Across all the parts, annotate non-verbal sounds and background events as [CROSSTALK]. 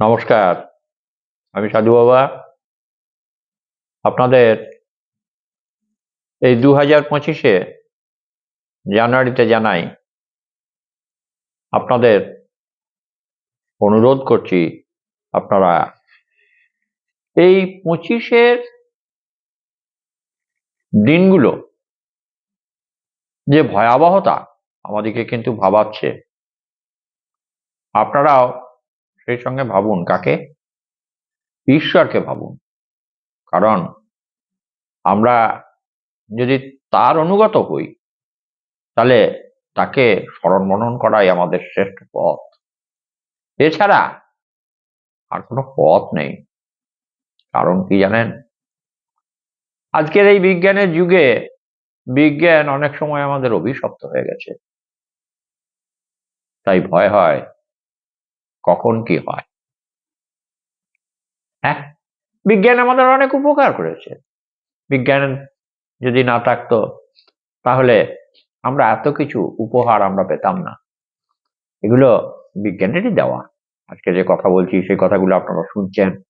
নমস্কার, আমি সাধু বাবা। আপনাদের এই দু হাজার পঁচিশে জানুয়ারিতে জানাই আপনাদের অনুরোধ করছি আপনারা। এই পঁচিশের দিনগুলো যে ভয়াবহতা আমাদেরকে কিন্তু ভাবাচ্ছে, আপনারাও সেই সঙ্গে ভাবুন, কাকে? ঈশ্বরকে ভাবুন। কারণ আমরা যদি তার অনুগত হই, তাহলে তাকে স্মরণ মনন করাই আমাদের শ্রেষ্ঠ পথ। এছাড়া আর কোনো পথ নেই। কারণ কি জানেন? আজকের এই বিজ্ঞানের যুগে বিজ্ঞান অনেক সময় আমাদের অভিশপ্ত হয়ে গেছে। তাই ভয় হয় কখন কি হয়? হ্যাঁ? বিজ্ঞান আমাদের অনেক উপকার করেছে। বিজ্ঞান যদি না থাকতো, তাহলে আমরা এত কিছু উপহার আমরা পেতাম না। এগুলো বিজ্ঞানেরই দেওয়া। আজকে যে কথা বলছি, সেই কথাগুলো আপনারা শুনছেন।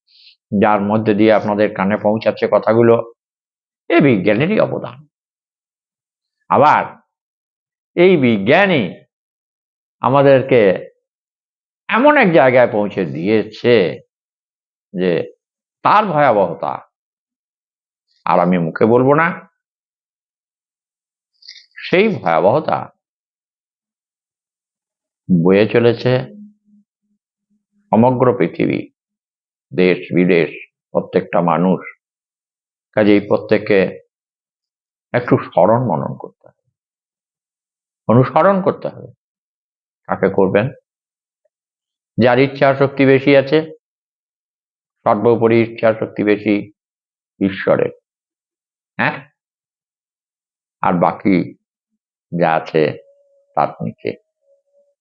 যার মধ্যে দিয়ে আপনাদের কানে পৌঁছাচ্ছে কথাগুলো, এ বিজ্ঞানেরই অবদান। আবার এই বিজ্ঞানই আমাদেরকে এমন এক জায়গায় পৌঁছে দিয়েছে যে তার ভয়াবহতা আর আমি মুখে বলব না। সেই ভয়াবহতা বয়ে চলেছে সমগ্র পৃথিবী, দেশ, বিদেশ, প্রত্যেকটা মানুষ। কাজেই প্রত্যেককে একটু স্মরণ মনন করতে হবে। অনুসরণ করতে হবে। কাকে করবেন? যার ইচ্ছা শক্তি বেশি আছে, সর্বোপরি ইচ্ছা শক্তি বেশি ঈশ্বরের। হ্যাঁ? আর বাকি যা আছে, তার নিচে।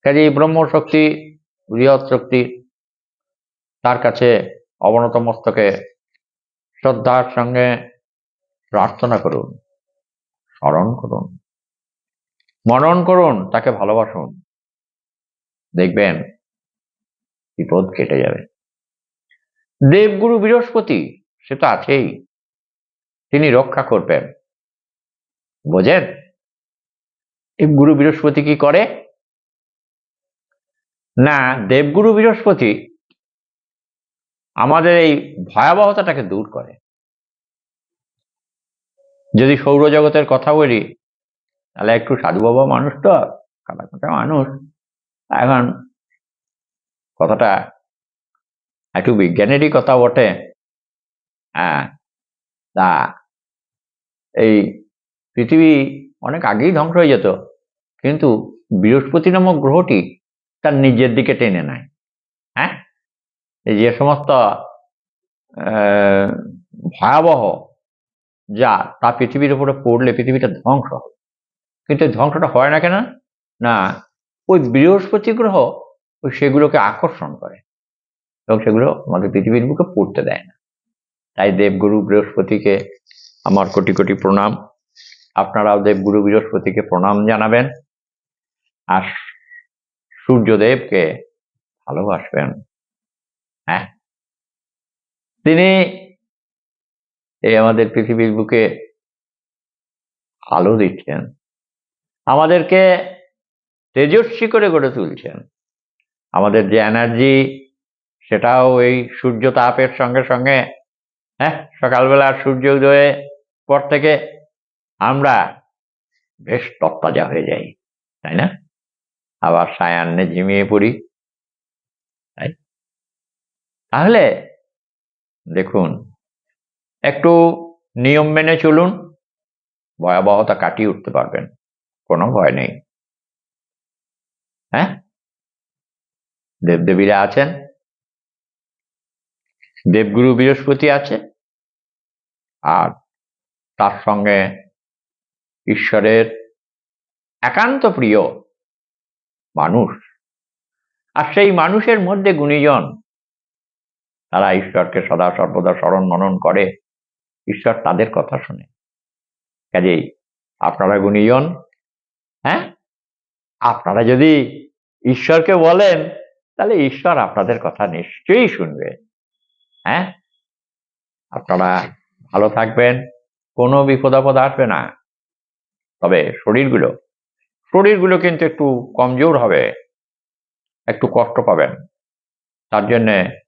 কাজে এই ব্রহ্ম শক্তি বৃহৎ শক্তি, তার কাছে অবনত মস্তকে শ্রদ্ধার সঙ্গে প্রার্থনা করুন, স্মরণ করুন। মনন করুন, তাকে ভালোবাসুন। দেখবেন বিপদ কেটে যাবে। দেবগুরু বৃহস্পতি, সে তো আছেই। তিনি রক্ষা করবেন। বোঝেন? গুরু বৃহস্পতি কি করে? না, দেবগুরু বৃহস্পতি আমাদের এই ভয়াবহতাটাকে দূর করে। যদি সৌরজগতের কথা বলি, তাহলে একটু সাধু বাবা মানুষ তো কাটা মানুষ। এখন কথাটা একটু বিজ্ঞানেরই কথা বটে। হ্যাঁ তা এই পৃথিবী অনেক আগেই ধ্বংস হয়ে যেত, কিন্তু বৃহস্পতি নামক গ্রহটি তার নিজের দিকে টেনে নেয়। হ্যাঁ যে সমস্ত ভয়াবহ যা তা পৃথিবীর উপরে পড়লে পৃথিবীটা ধ্বংস। হবে কিন্তু ধ্বংসটা হয় না কেন? না, ওই বৃহস্পতি গ্রহ সেগুলোকে আকর্ষণ করে এবং সেগুলো আমাদের পৃথিবীর বুকে পড়তে দেয় না। তাই দেবগুরু বৃহস্পতিকে আমার কোটি কোটি প্রণাম। আপনারাও দেবগুরু বৃহস্পতিকে প্রণাম জানাবেন আর সূর্যদেবকে ভালোবাসবেন। হ্যাঁ। তিনি এই আমাদের পৃথিবীর বুকে আলো দিচ্ছেন। আমাদেরকে তেজস্বী করে গড়ে তুলছেন। আমাদের যে এনার্জি সেটাও এই সূর্য তাপের সঙ্গে সঙ্গে হ্যাঁ সকালবেলা সূর্য উদয়ের পর থেকে আমরা বেশ তত্তাজা হয়ে যাই, তাই না? আবার সায়ান্নে ঝিমিয়ে পড়ি, তাই? তাহলে দেখুন, একটু নিয়ম মেনে চলুন, ভয়াবহতা কাটিয়ে উঠতে পারবেন, কোনো ভয় নেই হ্যাঁ? দেবদেবীরা আছেন? দেবগুরু বৃহস্পতি আছে আর তার সঙ্গে ঈশ্বরের একান্ত প্রিয় মানুষ। আর সেই মানুষের মধ্যে গুণীজন, তারা ঈশ্বরকে সদা সর্বদা স্মরণ মনন করে। ঈশ্বর তাদের কথা শুনে। কাজেই আপনারা গুণীজন হ্যাঁ? আপনারা যদি ঈশ্বরকে বলেন তাহলে ঈশ্বর আপনাদের কথা নিশ্চয়ই শুনবে। হ্যাঁ? আপনারা ভালো থাকবেন, কোনো বিপদ আপদ আসবে না। তবে শরীরগুলো শরীরগুলো কিন্তু একটু কমজোর হবে, একটু কষ্ট পাবেন। তার জন্যে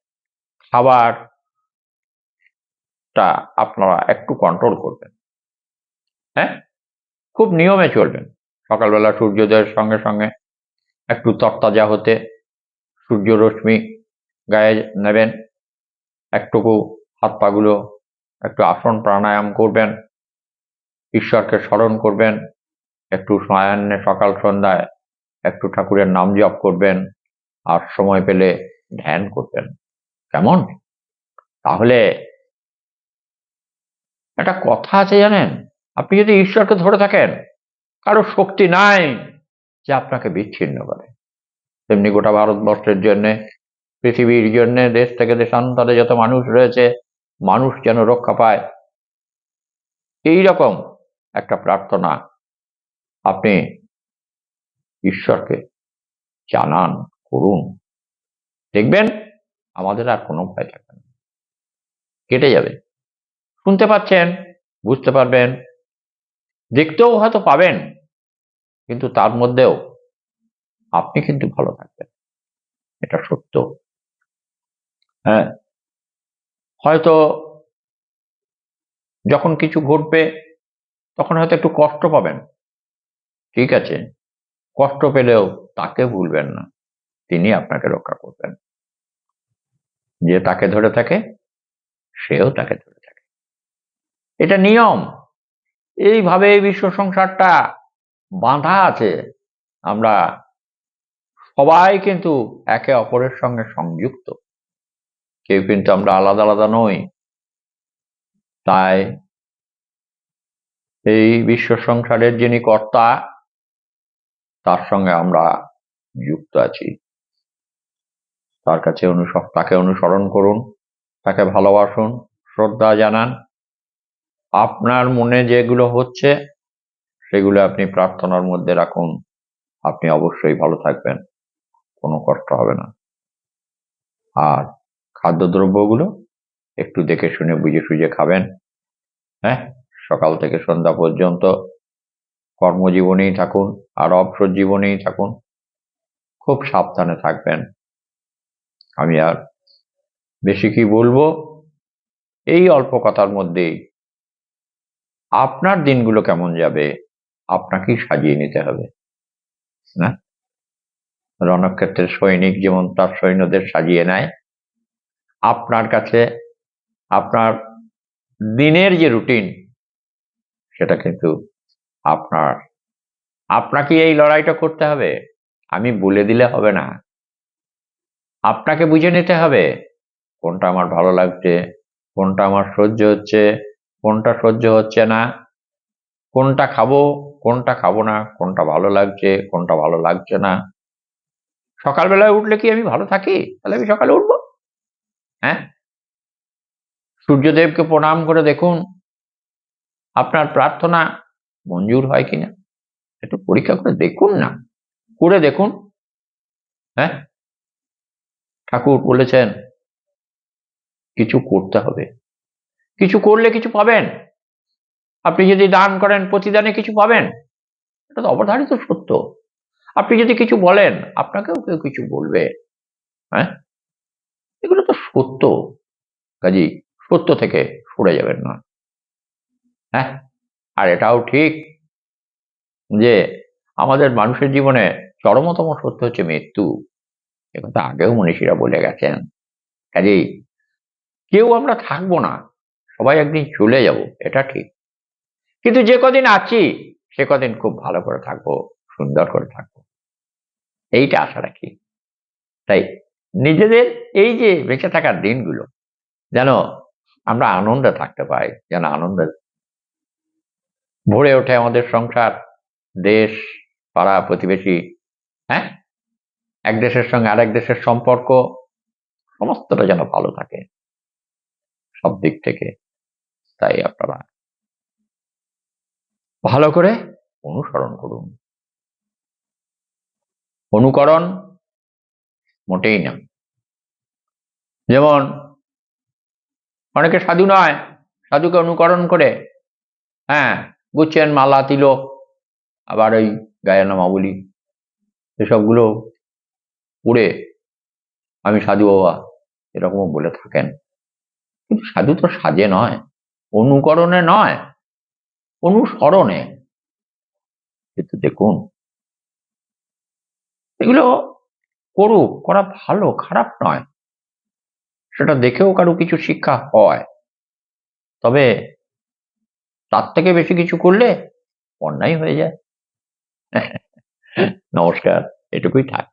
খাবারটা আপনারা একটু কন্ট্রোল করবেন। হ্যাঁ? খুব নিয়মে চলবেন। সকালবেলা সূর্যোদয়ের সঙ্গে সঙ্গে একটু তরতাজা হতে সূর্য রশ্মি, গায়ে নেবেন, একটুকু হাত পাগুলো একটু আসন প্রাণায়াম করবেন, ঈশ্বরকে স্মরণ করবেন, একটু সায়ান্নে সকাল সন্ধ্যায় একটু ঠাকুরের নাম জপ করবেন, আর সময় পেলে ধ্যান করবেন। কেমন? তাহলে একটা কথা আছে জানেন? আপনি যদি ঈশ্বরকে ধরে থাকেন, কারও শক্তি নাই যে আপনাকে বিচ্ছিন্ন করে। তেমনি গোটা ভারতবর্ষের জন্যে, পৃথিবীর জন্যে, দেশ থেকে দেশান্তরে যত মানুষ রয়েছে, মানুষ যেন রক্ষা পায়। এই রকম একটা প্রার্থনা আপনি ঈশ্বরকে জানান, করুন। দেখবেন আমাদের আর কোনো ভয় থাকবে না। কেটে যাবে। শুনতে পাচ্ছেন, বুঝতে পারবেন। দেখতেও হয়তো পাবেন, কিন্তু তার মধ্যেও আপনি কিন্তু ভালো থাকবেন। এটা সত্য। হ্যাঁ? হয়তো যখন কিছু ঘটবে, তখন হয়তো একটু কষ্ট পাবেন। ঠিক আছে? কষ্ট পেলেও তাকে ভুলবেন না। তিনি আপনাকে রক্ষা করবেন। যে তাকে ধরে থাকে, সেও তাকে ধরে থাকে। এটা নিয়ম। এইভাবে বিশ্ব সংসারটা বাঁধা আছে। আমরা সবাই কিন্তু একে অপরের সঙ্গে সংযুক্ত। কেউ কিন্তু আমরা আলাদা আলাদা নই। তাই এই বিশ্ব সংসারের যিনি কর্তা, তার সঙ্গে আমরা যুক্ত আছি। তার কাছে তাকে অনুসরণ করুন, তাকে ভালোবাসুন, শ্রদ্ধা জানান। আপনার মনে যেগুলো হচ্ছে, সেগুলো আপনি প্রার্থনার মধ্যে রাখুন। আপনি অবশ্যই ভালো থাকবেন। কোনো কষ্ট হবে না। আর খাদ্যদ্রব্যগুলো একটু দেখে শুনে বুঝে সুঝে খাবেন। হ্যাঁ? সকাল থেকে সন্ধ্যা পর্যন্ত কর্মজীবনেই থাকুন আর অবসর জীবনেই থাকুন। খুব সাবধানে থাকবেন। আমি আর বেশি কি বলব? এই অল্প কথার মধ্যেই আপনার দিনগুলো কেমন যাবে? আপনাকেই সাজিয়ে নিতে হবে। না? রণক্ষেত্রের সৈনিক যেমন তার সৈন্যদের সাজিয়ে নেয়, আপনার কাছে আপনার দিনের যে রুটিন, সেটা কিন্তু আপনার, আপনাকে এই লড়াইটা করতে হবে, আমি বলে দিলে হবে না। আপনাকে বুঝে নিতে হবে, কোনটা আমার ভালো লাগছে, কোনটা আমার সহ্য হচ্ছে, কোনটা সহ্য হচ্ছে না, কোনটা খাব কোনটা খাব না, কোনটা ভালো লাগছে, কোনটা ভালো লাগছে না। সকালবেলায় উঠলে কি আমি ভালো থাকি? তাহলে আমি সকালে উঠবো। হ্যাঁ? সূর্যদেবকে প্রণাম করে দেখুন, আপনার প্রার্থনা মঞ্জুর হয় কিনা? একটু পরীক্ষা করে দেখুন না। করে দেখুন। হ্যাঁ? ঠাকুর বলেছেন, কিছু করতে হবে। কিছু করলে কিছু পাবেন। আপনি যদি দান করেন, প্রতিদানে কিছু পাবেন। এটা তো অবধারিত সত্য। আপনি যদি কিছু বলেন, আপনাকেও কেউ কিছু বলবে। হ্যাঁ? এগুলো তো সত্য। কাজী, সত্য থেকে সরে যাবেন না। হ্যাঁ? আর এটাও ঠিক যে, আমাদের মানুষের জীবনে চরমতম সত্য হচ্ছে মৃত্যু। একথা আগেও মনীষীরা বলে গেছেন। কাজেই কেউ আমরা থাকব না। সবাই একদিন চলে যাব, এটা ঠিক। কিন্তু যে কদিন আছি, সে কদিন খুব ভালো করে থাকব, সুন্দর করে থাকব। এইটা আশা রাখি। তাই নিজেদের এই যে বেঁচে থাকার দিনগুলো, যেন আমরা আনন্দে থাকতে পাই, যেন আনন্দে ভরে ওঠে আমাদের সংসার, দেশ, পাড়া, প্রতিবেশী হ্যাঁ? এক দেশের সঙ্গে আরেক দেশের সম্পর্ক, সমস্তটা যেন ভালো থাকে। সব দিক থেকে তাই আপনারা ভালো করে অনুসরণ করুন। অনুকরণ মোটেই না। যেমন, অনেকে সাধু নয়, সাধুকে অনুকরণ করে হ্যাঁ গুচ্ছেন, মালা তিলক আবার ওই গায়ানামাবলি এসবগুলো পড়ে আমি সাধু বাবা এরকমও বলে থাকেন। কিন্তু সাধু তো সাজে নয়, অনুকরণে নয়, অনুসরণে। কিন্তু দেখুন এগুলো করুক, করা ভালো, খারাপ নয়। সেটা দেখেও কারও কিছু শিক্ষা হয়। তবে তার থেকে বেশি কিছু করলে অন্যায় হয়ে যায়। [LAUGHS] নমস্কার, এটুকুই থাক।